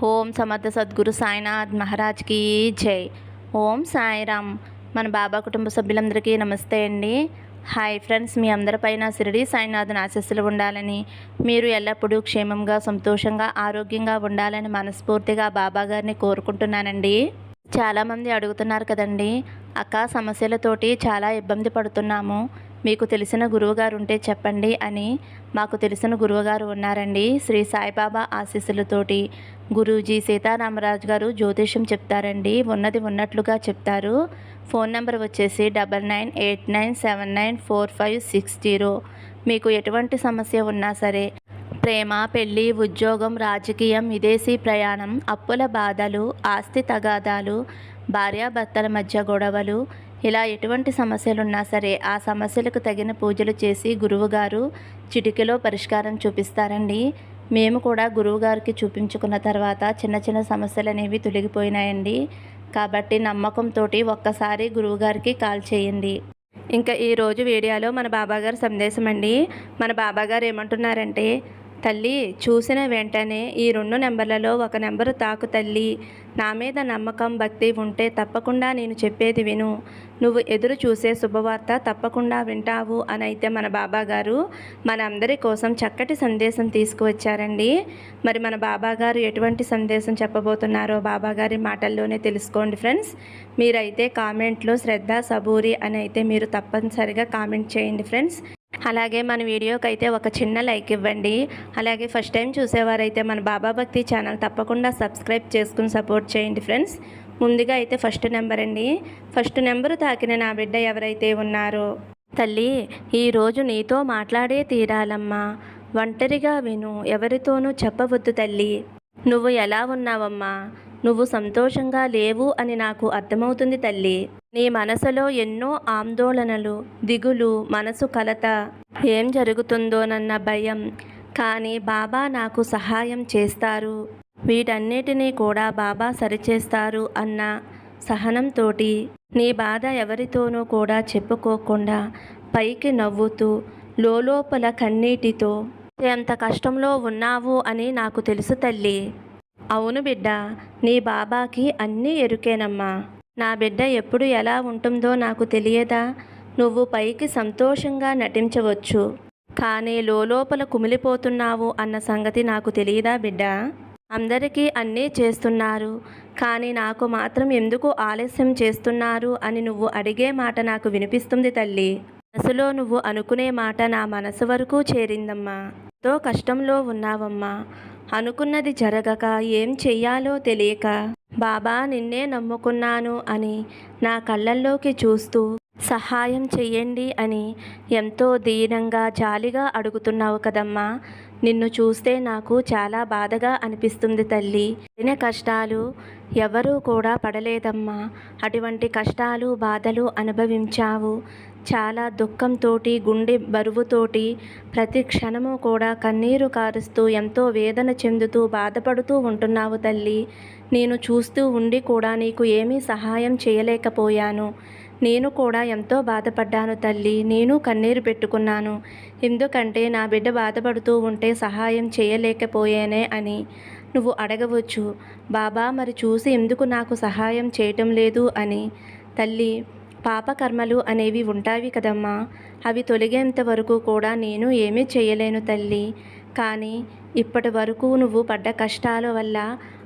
ఓం సమర్థ సద్గురు సాయినాథ్ మహారాజ్కి జై. ఓం సాయిరామ్. మన బాబా కుటుంబ సభ్యులందరికీ నమస్తే అండి. హాయ్ ఫ్రెండ్స్ మీ అందరిపైన సిరిడి సాయినాథన్ ఆశస్సులు ఉండాలని మీరు ఎల్లప్పుడూ క్షేమంగా సంతోషంగా ఆరోగ్యంగా ఉండాలని మనస్ఫూర్తిగా బాబా గారిని కోరుకుంటున్నానండి. చాలామంది అడుగుతున్నారు కదండి అక్క సమస్యలతోటి చాలా ఇబ్బంది పడుతున్నాము. మీకు తెలిసిన గురువుగారు ఉంటే చెప్పండి అని మాకు తెలిసిన గురువుగారు ఉన్నారండి. శ్రీ సాయిబాబా ఆశీస్సులతోటి గురూజీ సీతారామరాజు గారు జ్యోతిష్యం చెప్తారండి. ఉన్నది ఉన్నట్లుగా చెప్తారు. ఫోన్ నెంబర్ వచ్చేసి double nine eight nine seven nine four five six zero. మీకు ఎటువంటి సమస్య ఉన్నా సరే ప్రేమ పెళ్ళి ఉద్యోగం రాజకీయం విదేశీ ప్రయాణం అప్పుల బాధలు ఆస్తి తగాదాలు భార్యాభర్తల మధ్య గొడవలు ఇలా ఎటువంటి సమస్యలున్నా సరే ఆ సమస్యలకు తగిన పూజలు చేసి గురువుగారు చిటికెలో పరిష్కారం చూపిస్తారండి. మేము కూడా గురువుగారికి చూపించుకున్న తర్వాత చిన్న చిన్న సమస్యలు అనేవి తొలగిపోయినాయండి. కాబట్టి నమ్మకంతో ఒక్కసారి గురువుగారికి కాల్ చేయండి. ఇంకా ఈరోజు వీడియోలో మన బాబాగారు సందేశం అండి మన బాబాగారు ఏమంటున్నారంటే తల్లి చూసిన వెంటనే ఈ రెండు నెంబర్లలో ఒక నెంబరు తాకు తల్లి. నా మీద నమ్మకం భక్తి ఉంటే తప్పకుండా నేను చెప్పేది విను. నువ్వు ఎదురు చూసే శుభవార్త తప్పకుండా వింటావు అని అయితే మన బాబా గారు మన అందరి కోసం చక్కటి సందేశం తీసుకువచ్చారండి. మరి మన బాబా గారు ఎటువంటి సందేశం చెప్పబోతున్నారో బాబా గారి మాటల్లోనే తెలుసుకోండి ఫ్రెండ్స్. మీరైతే కామెంట్లో శ్రద్ధ సబూరి అని అయితే మీరు తప్పనిసరిగా కామెంట్ చేయండి ఫ్రెండ్స్. అలాగే మన వీడియోకి అయితే ఒక చిన్న లైక్ ఇవ్వండి. అలాగే ఫస్ట్ టైం చూసేవారైతే మన బాబా భక్తి ఛానల్ తప్పకుండా సబ్స్క్రైబ్ చేసుకుని సపోర్ట్ చేయండి ఫ్రెండ్స్. ముందుగా అయితే ఫస్ట్ నెంబర్ అండి. ఫస్ట్ నెంబరు తాకిన నా బిడ్డ ఎవరైతే ఉన్నారో. తల్లి ఈరోజు నీతో మాట్లాడే తీరాలమ్మా. ఒంటరిగా విను ఎవరితోనూ చెప్పవద్దు తల్లి. నువ్వు ఎలా ఉన్నావమ్మా? నువ్వు సంతోషంగా లేవు అని నాకు అర్థమవుతుంది తల్లి. నీ మనసులో ఎన్నో ఆందోళనలు దిగులు మనసు కలత. ఏం జరుగుతుందోనన్న భయం. కానీ బాబా నాకు సహాయం చేస్తారు. వీటన్నిటినీ కూడా బాబా సరిచేస్తారు అన్న సహనంతోటి. నీ బాధ ఎవరితోనూ కూడా చెప్పుకోకుండా పైకి నవ్వుతూ లోలోపల కన్నీటితో ఎంత కష్టంలో ఉన్నావు అని నాకు తెలుసు తల్లి. అవును బిడ్డ నీ బాబాకి అన్నీ ఎరుకేనమ్మా. నా బిడ్డ ఎప్పుడు ఎలా ఉంటుందో నాకు తెలియదా? నువ్వు పైకి సంతోషంగా నటించవచ్చు. కానీ లోపల కుమిలిపోతున్నావు అన్న సంగతి నాకు తెలియదా బిడ్డ? అందరికీ అన్నీ చేస్తున్నారు కానీ నాకు మాత్రం ఎందుకు ఆలస్యం చేస్తున్నారు అని నువ్వు అడిగే మాట నాకు వినిపిస్తుంది తల్లి. మనసులో నువ్వు అనుకునే మాట నా మనసు వరకు చేరిందమ్మా. ఎంతో కష్టంలో ఉన్నావమ్మా. అనుకున్నది జరగక ఏం చెయ్యాలో తెలియక బాబా నిన్నే నమ్ముకున్నాను అని నా కళ్ళల్లోకి చూస్తూ సహాయం చెయ్యండి అని ఎంతో దీనంగా జాలిగా అడుగుతున్నావు కదమ్మా. నిన్ను చూస్తే నాకు చాలా బాధగా అనిపిస్తుంది తల్లి. పడిన కష్టాలు ఎవరూ కూడా పడలేదమ్మా. అటువంటి కష్టాలు బాధలు అనుభవించావు. చాలా దుఃఖంతోటి గుండె బరువుతోటి ప్రతి క్షణము కూడా కన్నీరు కారుస్తూ ఎంతో వేదన చెందుతూ బాధపడుతూ ఉంటున్నావు తల్లి. నేను చూస్తూ ఉండి కూడా నీకు ఏమీ సహాయం చేయలేకపోయాను. నేను కూడా ఎంతో బాధపడ్డాను తల్లి. నేను కన్నీరు పెట్టుకున్నాను. ఎందుకంటే నా బిడ్డ బాధపడుతూ ఉంటే సహాయం చేయలేకపోయానే అని. నువ్వు అడగవచ్చు బాబా మరి చూసి ఎందుకు నాకు సహాయం చేయటం లేదు? అని. తల్లి పాపకర్మలు అనేవి ఉంటావి కదమ్మా. అవి తొలగేంత వరకు కూడా నేను ఏమీ చేయలేను తల్లి. కానీ ఇప్పటి వరకు నువ్వు పడ్డ కష్టాల వల్ల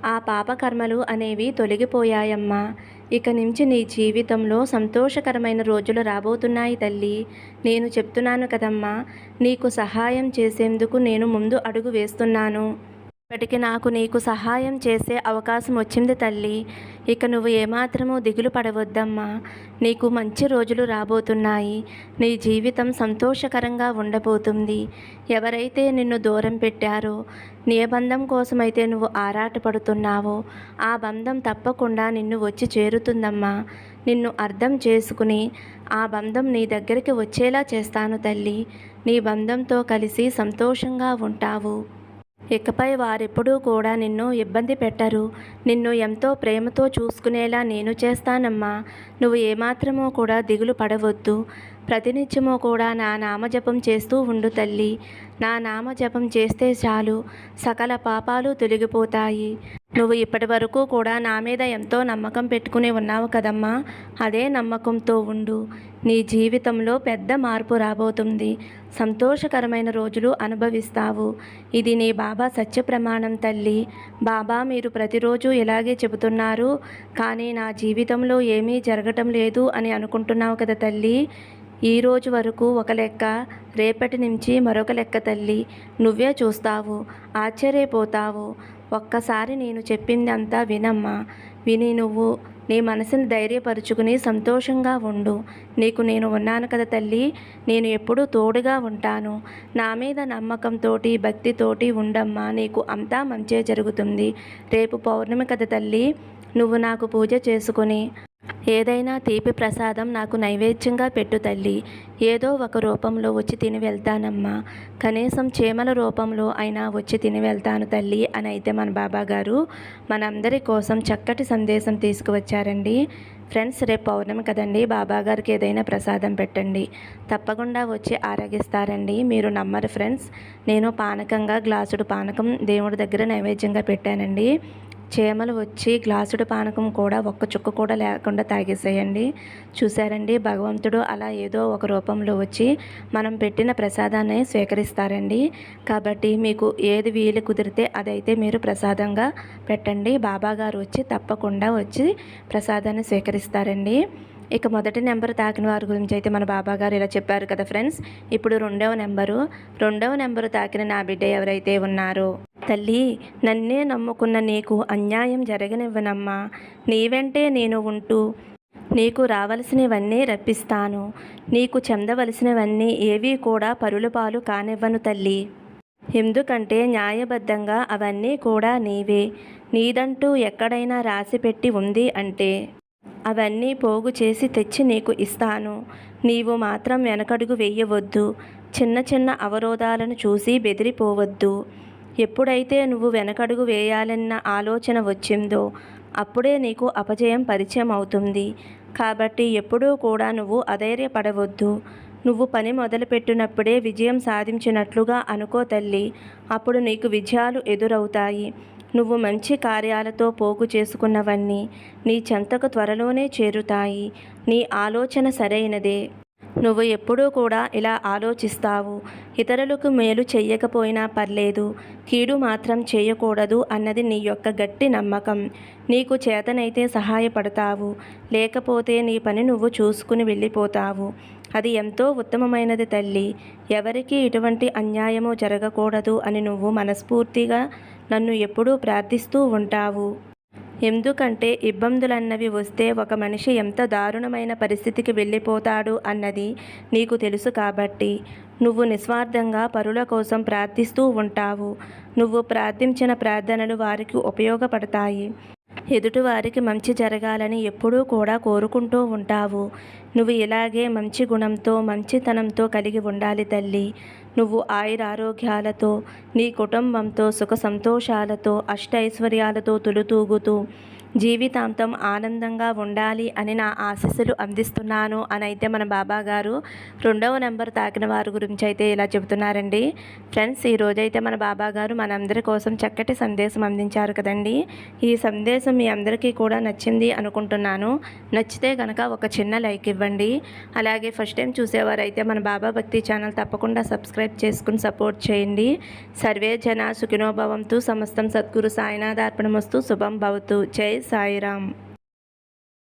ఆ పాపకర్మలు అనేవి తొలగిపోయాయమ్మా. ఇక నుంచి నీ జీవితంలో సంతోషకరమైన రోజులు రాబోతున్నాయి తల్లి. నేను చెప్తున్నాను కదమ్మా నీకు సహాయం చేసేందుకు నేను ముందు అడుగు వేస్తున్నాను. ఇప్పటికి నాకు నీకు సహాయం చేసే అవకాశం వచ్చింది తల్లి. ఇక నువ్వు ఏమాత్రమూ దిగులు పడవద్దమ్మా. నీకు మంచి రోజులు రాబోతున్నాయి. నీ జీవితం సంతోషకరంగా ఉండబోతుంది. ఎవరైతే నిన్ను దూరం పెట్టారో నీ బంధం కోసమైతే నువ్వు ఆరాటపడుతున్నావో ఆ బంధం తప్పకుండా నిన్ను వచ్చి చేరుతుందమ్మా. నిన్ను అర్థం చేసుకుని ఆ బంధం నీ దగ్గరికి వచ్చేలా చేస్తాను తల్లి. నీ బంధంతో కలిసి సంతోషంగా ఉంటావు. ఇకపై వారెప్పుడూ కూడా నిన్ను ఇబ్బంది పెట్టరు. నిన్ను ఎంతో ప్రేమతో చూసుకునేలా నేను చేస్తానమ్మా. నువ్వు ఏమాత్రమూ కూడా దిగులు పడవద్దు. ప్రతినిత్యము కూడా నా నామజపం చేస్తూ ఉండు తల్లి. నా నామజపం చేస్తే చాలు. సకల పాపాలు తొలగిపోతాయి. నువ్వు ఇప్పటి వరకు కూడా నా మీద ఎంతో నమ్మకం పెట్టుకుని ఉన్నావు కదమ్మా. అదే నమ్మకంతో ఉండు. నీ జీవితంలో పెద్ద మార్పు రాబోతుంది. సంతోషకరమైన రోజులు అనుభవిస్తావు. ఇది నీ బాబా సత్య ప్రమాణం తల్లి. బాబా మీరు ప్రతిరోజు ఇలాగే చెబుతున్నారు. కానీ నా జీవితంలో ఏమీ జరగటం లేదు అని అనుకుంటున్నావు కదా తల్లి. ఈ రోజు వరకు ఒక లెక్క రేపటి నుంచి మరొక లెక్క తల్లి. నువ్వే చూస్తావు ఆశ్చర్యపోతావు. ఒక్కసారి నేను చెప్పిందంతా వినమ్మా. విని నువ్వు నీ మనసుని ధైర్యపరుచుకుని సంతోషంగా ఉండు. నీకు నేను ఉన్నాను కదా తల్లి నేను ఎప్పుడూ తోడుగా ఉంటాను. నా మీద నమ్మకంతోటి భక్తితోటి ఉండమ్మా. నీకు అంతా మంచే జరుగుతుంది. రేపు పౌర్ణమి కదా తల్లి నువ్వు నాకు పూజ చేసుకుని ఏదైనా తీపి ప్రసాదం నాకు నైవేద్యంగా పెట్టు తల్లి. ఏదో ఒక రూపంలో వచ్చి తిని వెళ్తానమ్మా. కనీసం చీమల రూపంలో అయినా వచ్చి తిని వెళ్తాను తల్లి అని అయితే మన బాబా గారు మనందరి కోసం చక్కటి సందేశం తీసుకువచ్చారండి. ఫ్రెండ్స్ రేపు పౌర్ణమి కదండి. బాబాగారికి ఏదైనా ప్రసాదం పెట్టండి. తప్పకుండా వచ్చి ఆరగిస్తారండి. మీరు నమ్మరు ఫ్రెండ్స్. నేను పానకంగా గ్లాసుడు పానకం దేవుడి దగ్గర నైవేద్యంగా పెట్టానండి. చీమలు వచ్చి గ్లాసుడు పానకం కూడా ఒక్క చుక్క కూడా లేకుండా తాగేసేయండి. చూసారండి భగవంతుడు అలా ఏదో ఒక రూపంలో వచ్చి మనం పెట్టిన ప్రసాదాన్ని స్వీకరిస్తారండి. కాబట్టి మీకు ఏది వీలు కుదిరితే అదైతే మీరు ప్రసాదంగా పెట్టండి. బాబా గారు వచ్చి తప్పకుండా వచ్చి ప్రసాదాన్ని స్వీకరిస్తారండి. ఇక మొదటి నెంబర్ తాకిన వారి గురించి అయితే మన బాబా గారు ఇలా చెప్పారు కదా ఫ్రెండ్స్. ఇప్పుడు రెండవ నెంబరు. రెండవ నెంబరు తాకిన నా బిడ్డ ఎవరైతే ఉన్నారో? తల్లి నన్నే నమ్ముకున్న నీకు అన్యాయం జరగనివ్వనమ్మా. నీ వెంటే నేను ఉంటూ నీకు రావలసినవన్నీ రప్పిస్తాను. నీకు చెందవలసినవన్నీ ఏవీ కూడా పరుల పాలు కానివ్వను తల్లి. ఎందుకంటే న్యాయబద్ధంగా అవన్నీ కూడా నీవే. నీదంటూ ఎక్కడైనా రాసిపెట్టి ఉంది అంటే అవన్నీ పోగు చేసి తెచ్చి నీకు ఇస్తాను. నీవు మాత్రం వెనకడుగు వేయవద్దు. చిన్న చిన్న అవరోధాలను చూసి బెదిరిపోవద్దు. ఎప్పుడైతే నువ్వు వెనకడుగు వేయాలన్న ఆలోచన వచ్చిందో అప్పుడే నీకు అపజయం పరిచయం అవుతుంది. కాబట్టి ఎప్పుడూ కూడా నువ్వు అధైర్యపడవద్దు. నువ్వు పని మొదలుపెట్టినప్పుడే విజయం సాధించినట్లుగా అనుకో తల్లి. అప్పుడు నీకు విజయాలు ఎదురవుతాయి. నువ్వు మంచి కార్యాలతో పోగు చేసుకున్నవన్నీ నీ చెంతకు త్వరలోనే చేరుతాయి. నీ ఆలోచన సరైనదే. నువ్వు ఎప్పుడూ కూడా ఇలా ఆలోచిస్తావు. ఇతరులకు మేలు చెయ్యకపోయినా పర్లేదు. కీడు మాత్రం చేయకూడదు అన్నది నీ యొక్క గట్టి నమ్మకం. నీకు చేతనైతే సహాయపడతావు. లేకపోతే నీ పని నువ్వు చూసుకుని వెళ్ళిపోతావు. అది ఎంతో ఉత్తమమైనది తల్లి. ఎవరికీ ఇటువంటి అన్యాయము జరగకూడదు అని నువ్వు మనస్ఫూర్తిగా నన్ను ఎప్పుడూ ప్రార్థిస్తూ ఉంటావు. ఎందుకంటే ఇబ్బందులన్నవి వస్తే ఒక మనిషి ఎంత దారుణమైన పరిస్థితికి వెళ్ళిపోతాడు అన్నది నీకు తెలుసు కాబట్టి నువ్వు నిస్వార్థంగా పరుల కోసం ప్రార్థిస్తూ ఉంటావు. నువ్వు ప్రార్థించిన ప్రార్థనలు వారికి ఉపయోగపడతాయి. ఎదుటివారికి మంచి జరగాలని ఎప్పుడూ కూడా కోరుకుంటూ ఉంటావు. నువ్వు ఇలాగే మంచి గుణంతో మంచితనంతో కలిగి ఉండాలి తల్లి. నువ్వు ఆయురారోగ్యాలతో నీ కుటుంబంతో సుఖ సంతోషాలతో అష్టైశ్వర్యాలతో తులుతూగుతూ జీవితాంతం ఆనందంగా ఉండాలి అని నా ఆశీస్సులు అందిస్తున్నాను అని అయితే మన బాబా గారు రెండవ నెంబర్ తాకిన వారి గురించి అయితే ఇలా చెబుతున్నారండి. ఫ్రెండ్స్ ఈ రోజైతే మన బాబా గారు మనందరి కోసం చక్కటి సందేశం అందించారు కదండి. ఈ సందేశం మీ అందరికీ కూడా నచ్చింది అనుకుంటున్నాను. నచ్చితే కనుక ఒక చిన్న లైక్ ఇవ్వండి. అలాగే ఫస్ట్ టైం చూసేవారైతే మన బాబా భక్తి ఛానల్ తప్పకుండా సబ్స్క్రైబ్ చేసుకుని సపోర్ట్ చేయండి. సర్వే జన సుఖినోభవంతు సమస్తం సద్గురు సాయినాథార్పణమస్తు శుభం భవతు. జై సాయిరామ్